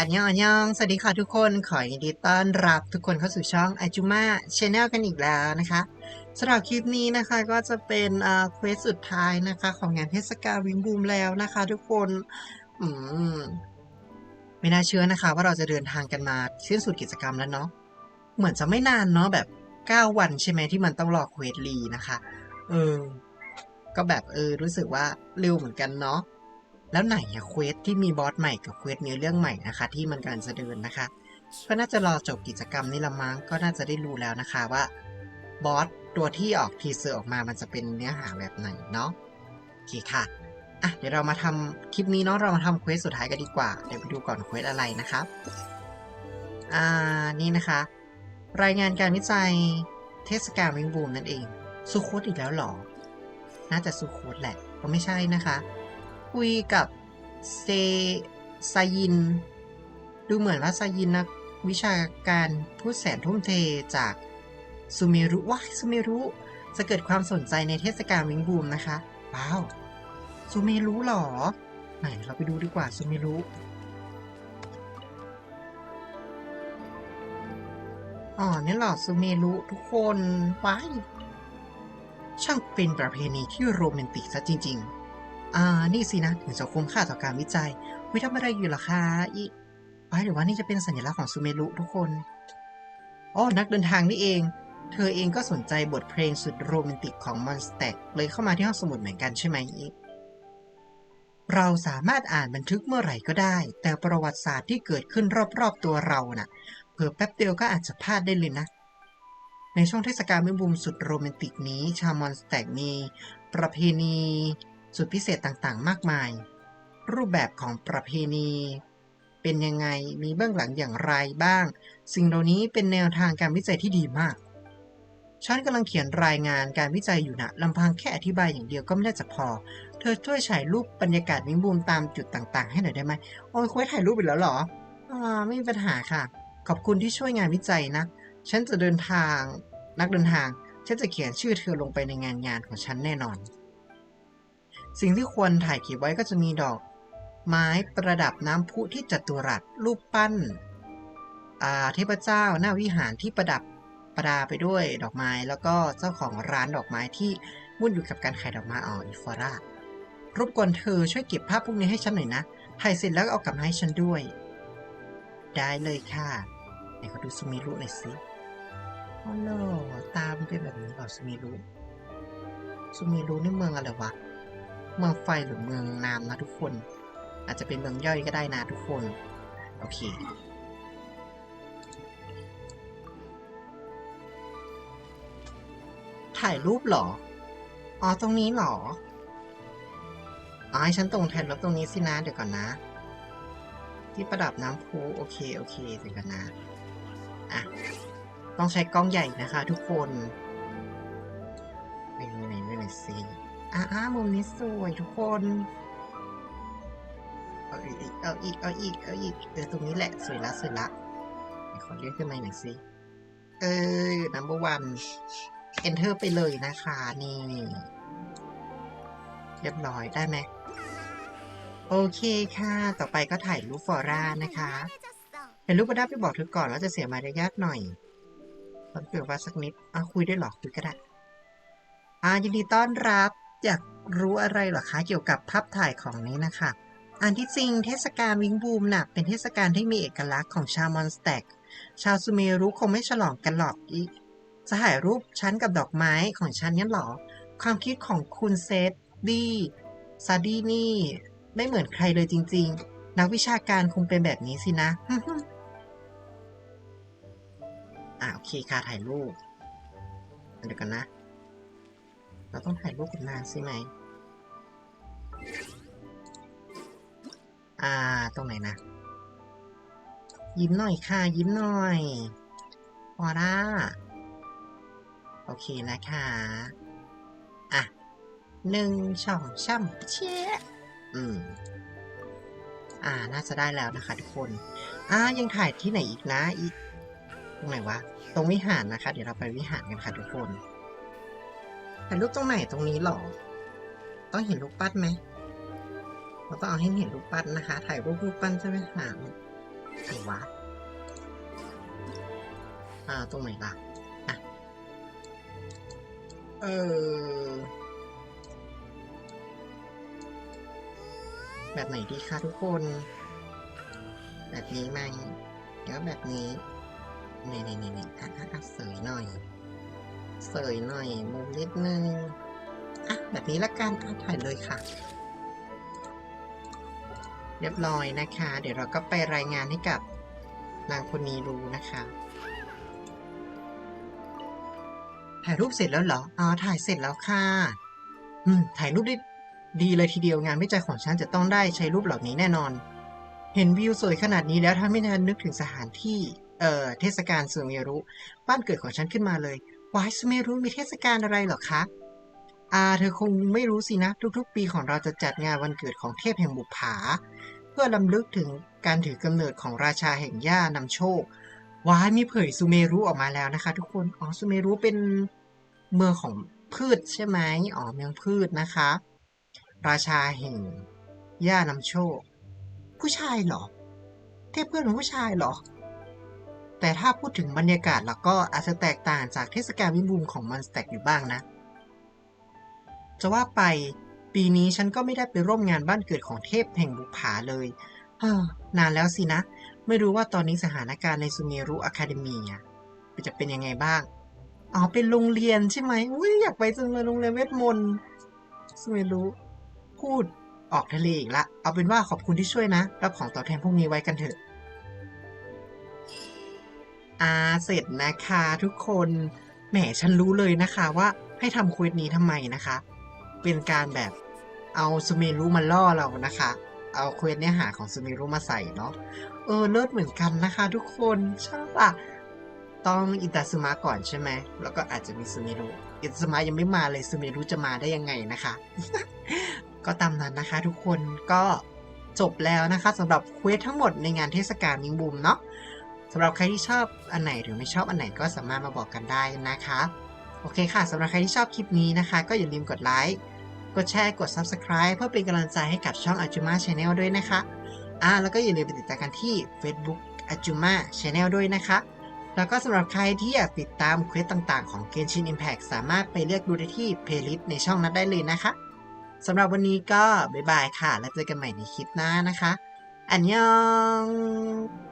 อันยองอันยอง สวัสดีค่ะทุกคน ขอยินดีต้อนรับทุกคนเข้าสู่ช่องอาจุมาชแนลกันอีกแล้วนะคะสำหรับคลิปนี้นะคะก็จะเป็นเอ่อเควสสุดท้ายนะคะของงานเทศกาลวิงบูมแล้วนะคะทุกคน อืม ไม่น่าเชื่อนะคะ ว่าเราจะเดินทางกันมาสิ้นสุดกิจกรรมแล้วเนาะ เหมือนจะไม่นานเนาะแบบ 9 วันใช่ไหมที่มันต้องรอเควสรีนะคะ เออ ก็แบบเออรู้สึกว่าเร็วเหมือนกันเนาะ แล้วไหนอะเควสที่มีบอสใหม่กับเควสเนื้อเรื่องใหม่นะคะ ที่มันกำลังจะเดินนะคะ ก็น่าจะรอจบกิจกรรมนี้ละมั้งก็น่าจะได้รู้แล้วนะคะว่าบอสตัวที่ออกทีเซอร์ออกมามันจะเป็นเนื้อหาแบบไหนเนาะโอเคค่ะอะเดี๋ยวเรามาทำคลิปนี้เนาะเรามาทำเควสสุดท้ายกันดีกว่าเดี๋ยวไปดูก่อนเควสอะไรนะครับอ่านี่นะคะ รายงานการวิจัยเทศกาลวิงบูมนั่นเองซูโคตอีกแล้วหรอ น่าจะซูโคตแหละก็ไม่ใช่นะคะ คุยกับเซซายิน ดูเหมือนว่าซายินนักวิชาการผู้แสนทุ่มเทจากซูเมรุว้าซูเมรุจะเกิดความสนใจในเทศกาลวิงบูมนะคะ ว้าวซูเมรุหรอ ไหนเราไปดูดีกว่าซูเมรุอ๋อนี่หรอซูเมรุทุกคนว้ายช่างเป็นประเพณีที่โรแมนติกซะจริง ๆ อ่า นี่สินะถึงจะคุ้มค่าต่อการวิจัยวิทำอะไรอยู่ล่ะคะอีไว้หรือว่านี่จะเป็นสัญลักษณ์ของซูเมรุทุกคนอ๋อนักเดินทางนี่เอง เธอเองก็สนใจบทเพลงสุดโรแมนติกของมอนสเต็กเลยเข้ามาที่ห้องสมุดเหมือนกันใช่ไหมอีเราสามารถอ่านบันทึกเมื่อไหร่ก็ได้ แต่ประวัติศาสตร์ที่เกิดขึ้นรอบๆตัวเราน่ะเผื่อแป๊บเดียวก็อาจจะพลาดได้เลยนะ ในช่วงเทศกาลมิบูมสุดโรแมนติกนี้ ชาวมอนสเต็กมีประเพณี สุดพิเศษต่างๆ มากมาย รูปแบบของประเพณี เป็นยังไงมีเบื้องหลังอย่างไรบ้าง สิ่งเหล่านี้เป็นแนวทางการวิจัยที่ดีมากฉันกำลังเขียนรายงานการวิจัยอยู่นะลำพังแค่อธิบายอย่างเดียวก็ไม่น่าจะพอ เธอช่วยฉายรูปบรรยากาศวิงบูมตามจุดต่างๆ ให้หน่อยได้ไหมโอ้ยคุยถ่ายรูปอีกแล้วเหรออ่าไม่มีปัญหาค่ะ ขอบคุณที่ช่วยงานวิจัยนะ ฉันจะเดินทาง นักเดินทาง ฉันจะเขียนชื่อเธอลงไปในงานงานของฉันแน่นอน สิ่งที่ควรถ่ายเก็บไว้ก็จะมีดอก ไม้ประดับน้ำพุที่จัตุรัสรูปปั้นอาเทพเจ้าหน้าวิหารที่ประดับประดาไปด้วยดอกไม้ แล้วก็เจ้าของร้านดอกไม้ที่วุ่นอยู่กับการขายดอกไม้อ๋ออีฟอร่ารบกวนเธอช่วยเก็บภาพพวกนี้ให้ฉันหน่อยนะถ่ายเสร็จแล้วเอากลับมาให้ฉันด้วย ได้เลยค่ะไหนขอดูซูมิรุหน่อยสิโอ้โหตามนเป็นแบบนี้เหรอซูมิรุซูมิรุนี่เมืองอะไรวะ เมืองไฟหรือเมืองน้ำนะทุกคน อาจจะเป็นเมืองย่อยก็ได้นะทุกคน โอเค ถ่ายรูปเหรอ อ๋อตรงนี้เหรอ อ๋อให้ฉันตรงแทนแล้วตรงนี้สินะเดี๋ยวก่อนนะ ที่ประดับน้ำพุโอเคโอเคเดี๋ยวก่อนนะ อะ ต้องใช้กล้องใหญ่นะคะทุกคนไปดูไหนดูหน่อยสิ อะอะมุมนี้สวยทุกคนเอาอีกเอาอีกเอาอีกเอาอีกเออตรงนี้แหละสวยละสวยละขอเลื่อนขึ้นมาหน่อยสิเออ number one enter ไปเลยนะคะนี่ เรียบร้อยได้ไหมโอเคค่ะ ต่อไปก็ถ่ายรูปฟอร่านะคะเป็นรูปประดับไปบอกเธอก่อนแล้วจะเสียมารยาทหน่อยตอนเกิดว่าสักนิดอะคุยได้หรอคุยก็ได้อ่ายินดีต้อนรับ อยากรู้อะไรเหรอคะเกี่ยวกับภาพถ่ายของนี้นะคะอันที่จริงเทศกาลวิงบูมน่ะเป็นเทศกาลที่มีเอกลักษณ์ของชาวมอนสแต็ก ชาวซูเมรุคงไม่ฉลองกันหรอกอีจะถ่ายรูปฉันกับดอกไม้ของฉันนี่หรอ ความคิดของคุณเซตดีซาดีนี่ไม่เหมือนใครเลยจริง ๆ นักวิชาการคงเป็นแบบนี้สินะอ่าโอเคค่ะถ่ายรูปเดี๋ยวกันนะ เราต้องถ่ายรูปกันนานใช่ไหม อ่า ตรงไหนนะ ยิ้มหน่อยค่ะ ยิ้มหน่อยพอร่า โอเคนะคะ อะหนึ่งช่องช่ำเชี่ยอืม อ่า น่าจะได้แล้วนะคะทุกคน อ่า ยังถ่ายที่ไหนอีกนะ อีก ตรงไหนวะ ตรงวิหารนะคะ เดี๋ยวเราไปวิหารกันค่ะทุกคน ถ่ายรูปตรงไหนตรงนี้หรอ ต้องเห็นรูปปั้นไหม เราต้องเอาให้เห็นรูปปั้นนะคะ ถ่ายรูปรูปปั้นใช่ไหมคะไหนวะอ่าตรงไหนล่ะอะเออ แบบไหนดีคะทุกคน แบบนี้ไหมเดี๋ยวแบบนี้นี่นี่นี่นี่อะอะอะเสยหน่อย เสยหน่อยมุมนิดนึง อะ แบบนี้ละกันอะถ่ายเลยค่ะ เรียบร้อยนะคะ เดี๋ยวเราก็ไปรายงานให้กับนางคนนี้รู้นะคะถ่ายรูปเสร็จแล้วเหรอ อ๋อ ถ่ายเสร็จแล้วค่ะ อืม ถ่ายรูปได้ดีเลยทีเดียวงานวิจัยของฉันจะต้องได้ใช้รูปเหล่านี้แน่นอน เห็นวิวสวยขนาดนี้แล้วถ้าไม่ทันนึกถึงสถานที่ เอ่อ เทศกาลซูเมรุ บ้านเกิดของฉันขึ้นมาเลย วายซูเมรุมีเทศกาลอะไรเหรอคะอ่าเธอคงไม่รู้สินะ ทุกๆ ปีของเราจะจัดงานวันเกิดของเทพแห่งบุปผา เพื่อลำลึกถึงการถือกำเนิดของราชาแห่งหญ้านำโชควายมีเผยซูเมรุออกมาแล้วนะคะ ทุกคน อ๋อซูเมรุเป็นเมืองของพืชใช่ไหมอ๋อเมืองพืชนะคะ ราชาแห่งหญ้านำโชค ผู้ชายเหรอ เทพเพื่อนของผู้ชายเหรอ แต่ถ้าพูดถึงบรรยากาศแล้วก็อาจจะแตกต่างจากเทศกาลวิบูมของมันสแต็กอยู่บ้างนะ จะว่าไปปีนี้ฉันก็ไม่ได้ไปร่วมงานบ้านเกิดของเทพแห่งบุปผาเลยเฮ้อนานแล้วสินะ ไม่รู้ว่าตอนนี้สถานการณ์ในซูเมรุอะคาเดมีจะเป็นยังไงบ้าง อ๋อ เป็นโรงเรียนใช่ไหมอุ้ยอยากไปจังเลยโรงเรียนเวทมนต์ซูเมรุพูดออกทะเลอีกละ เอาเป็นว่าขอบคุณที่ช่วยนะ รับของตอบแทนพวกนี้ไว้กันเถอะ อ่าเสร็จนะคะทุกคนแหมฉันรู้เลยนะคะว่าให้ทำเควสนี้ทำไมนะคะ เป็นการแบบเอาซูเมรุมาล่อเรานะคะ เอาเควสเนื้อหาของซูเมรุมาใส่เนาะเออเลิศเหมือนกันนะคะ ทุกคนใช่ปะต้องอิตาซึมะก่อนใช่ไหมแล้วก็อาจจะมีซูเมรุอิตาซึมะยังไม่มาเลยซูเมรุจะมาได้ยังไงนะคะ ก็ตามนั้นนะคะ ทุกคนก็จบแล้วนะคะสำหรับเควสทั้งหมดในงานเทศกาลมิงบูมเนาะ สำหรับใครที่ชอบอันไหนหรือไม่ชอบอันไหนก็สามารถมาบอกกันได้นะคะ โอเคค่ะสำหรับใครที่ชอบคลิปนี้นะคะ ก็อย่าลืมกดไลค์กดแชร์กด Subscribe เพื่อเป็นกำลังใจให้กับช่อง Ajuma Channel ด้วยนะคะอ่าแล้วก็อย่าลืมไปติดตามกันที่ Facebook Ajuma Channel ด้วยนะคะ แล้วก็สำหรับใครที่อยากติดตามเควสต่างๆของ Genshin Impact สามารถไปเลือกดูได้ที่ Playlist ในช่องนั้นได้เลยนะคะสำหรับวันนี้ก็บ๊ายบายค่ะ แล้วเจอกันใหม่ในคลิปหน้านะคะ อันยอง